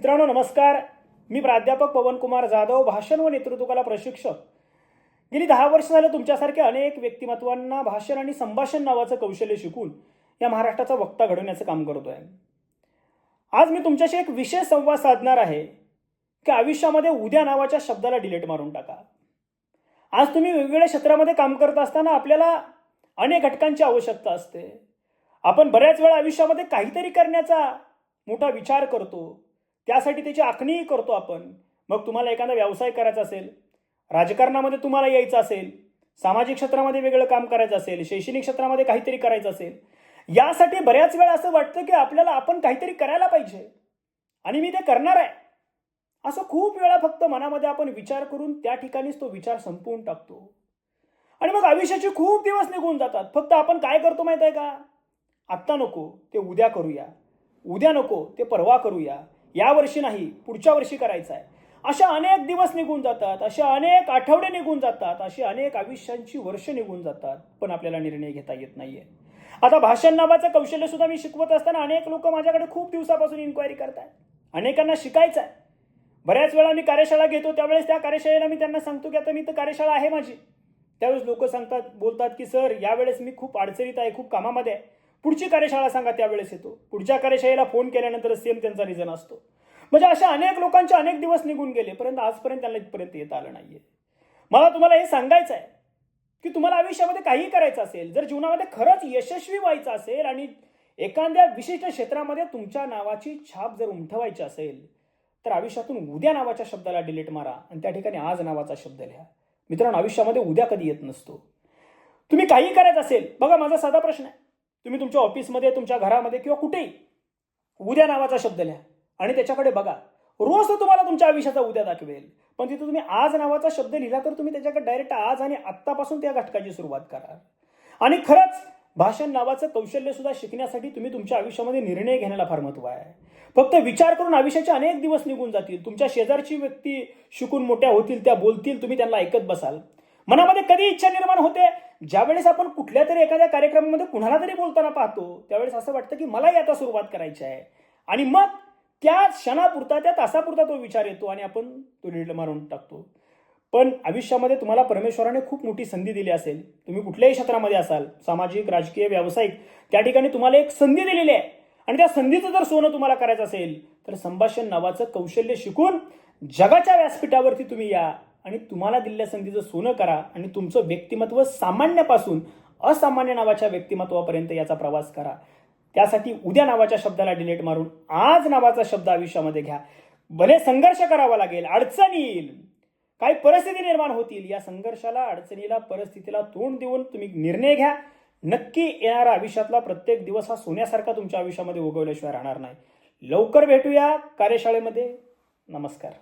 मित्रांनो नमस्कार. मी प्राध्यापक पवनकुमार जाधव भाषण व नेतृत्वकला प्रशिक्षक. गेली दहा वर्ष झालं तुमच्यासारख्या अनेक व्यक्तिमत्वांना भाषण आणि संभाषण नावाचं कौशल्य शिकून या महाराष्ट्राचा वक्ता घडवण्याचं काम करतोय. आज मी तुमच्याशी एक विशेष संवाद साधणार आहे की आयुष्यामध्ये उद्या नावाच्या शब्दाला डिलीट मारून टाका. आज तुम्ही वेगवेगळ्या क्षेत्रामध्ये काम करत असताना आपल्याला अनेक घटकांची आवश्यकता असते. आपण बऱ्याच वेळा आयुष्यामध्ये काहीतरी करण्याचा मोठा विचार करतो. त्यासाठी त्याची आखणीही करतो आपण. मग तुम्हाला एखादा व्यवसाय करायचा असेल राजकारणामध्ये तुम्हाला यायचं असेल सामाजिक क्षेत्रामध्ये वेगळं काम करायचं असेल शैक्षणिक क्षेत्रामध्ये काहीतरी करायचं असेल यासाठी बऱ्याच वेळा असं वाटतं की आपल्याला आपण काहीतरी करायला पाहिजे. आणि मी ते करणार आहे. असं खूप वेळा फक्त मनामध्ये आपण विचार करून त्या ठिकाणीच तो विचार संपवून टाकतो. आणि मग आयुष्याचे खूप दिवस निघून जातात. फक्त आपण काय करतो माहीत आहे का? आत्ता नको ते उद्या करूया. उद्या नको ते परवा करूया. या वर्षी नाही पुढच्या वर्षी करायचं आहे. अशा अनेक दिवस निघून जातात अशा अनेक आठवडे निघून जातात अशी अनेक आयुष्यांची वर्ष निघून जातात पण आपल्याला निर्णय घेता येत नाहीये. आता भाषण नावाचं कौशल्य सुद्धा मी शिकवत असताना अनेक लोक माझ्याकडे खूप दिवसापासून इन्क्वायरी करतात अनेकांना शिकायचं आहे बऱ्याच वेळा मी कार्यशाळा घेतो त्यावेळेस त्या कार्यशाळेला मी त्यांना सांगतो की आता मी तर कार्यशाळा आहे माझी. त्यावेळेस लोक सांगतात बोलतात की सर यावेळेस मी खूप अडचणीत आहे खूप कामामध्ये आहे. पुढची कार्यशाळा सांगा त्यावेळेस येतो. पुढच्या कार्यशाळेला फोन केल्यानंतर सेम त्यांचा रिझन असतो. म्हणजे अशा अनेक लोकांचे अनेक दिवस निघून गेले परंतु आजपर्यंत त्यांना इथपर्यंत येता आलं नाहीये. मला तुम्हाला हे सांगायचं आहे की तुम्हाला आयुष्यामध्ये काही करायचं असेल जर जीवनामध्ये खरंच यशस्वी व्हायचं असेल आणि एखाद्या विशिष्ट क्षेत्रामध्ये तुमच्या नावाची छाप जर उमठवायची असेल तर आयुष्यातून उद्या नावाच्या शब्दाला डिलीट मारा आणि त्या ठिकाणी आज नावाचा शब्द लिहा. मित्रांनो आयुष्यामध्ये उद्या कधी येत नसतो. तुम्ही काही करायचं असेल बघा माझा साधा प्रश्न आहे. तुम्ही तुमच्या ऑफिसमध्ये तुमच्या घरामध्ये किंवा कुठेही उद्या नावाचा शब्द लिहा आणि त्याच्याकडे बघा. रोज तो तुम्हाला तुमच्या आयुष्याचा उद्या दाखवेल. पण तिथे तुम्ही आज नावाचा शब्द लिहिला तर तुम्ही त्याच्याकडे डायरेक्ट आज आणि आत्तापासून त्या घटकाची सुरुवात करा आणि खरंच भाषण नावाचं कौशल्य सुद्धा शिकण्यासाठी तुम्ही तुमच्या आयुष्यामध्ये निर्णय घेण्याला फार महत्त्व आहे. फक्त विचार करून आयुष्याचे अनेक दिवस निघून जातील. तुमच्या शेजारची व्यक्ती शिकून मोठ्या होतील त्या बोलतील तुम्ही त्यांना ऐकत बसाल. मनामध्ये कधी इच्छा निर्माण होते? ज्यावेळेस आपण कुठल्या तरी एखाद्या कार्यक्रमामध्ये कुणाला तरी बोलताना पाहतो त्यावेळेस असं वाटतं की मलाही आता सुरुवात करायची आहे. आणि मग त्या क्षणापुरता त्या तासापुरता तो विचार येतो आणि आपण तो निर्णय मारून टाकतो. पण आयुष्यामध्ये तुम्हाला परमेश्वराने खूप मोठी संधी दिली असेल. तुम्ही कुठल्याही क्षेत्रामध्ये असाल सामाजिक राजकीय व्यावसायिक त्या ठिकाणी तुम्हाला एक संधी दिलेली आहे. आणि त्या संधीचं जर सोनं तुम्हाला करायचं असेल तर संभाषण नावाचं कौशल्य शिकून जगाच्या व्यासपीठावरती तुम्ही या. आणि तुम्हाला दिलेल्या संधीचं सोनं करा आणि तुमचं व्यक्तिमत्व सामान्यापासून असामान्य नावाच्या व्यक्तिमत्वापर्यंत याचा प्रवास करा. त्यासाठी उद्या नावाच्या शब्दाला डिलीट मारून आज नावाचा शब्द आयुष्यामध्ये घ्या. भले संघर्ष करावा लागेल अडचण येईल. काही परिस्थिती निर्माण होतील. या संघर्षाला अडचणीला परिस्थितीला तोंड देऊन तुम्ही निर्णय घ्या. नक्की येणारा आयुष्यातला प्रत्येक दिवस हा सोन्यासारखा तुमच्या आयुष्यामध्ये उगवल्याशिवाय राहणार नाही. लवकर भेटूया कार्यशाळेमध्ये. नमस्कार.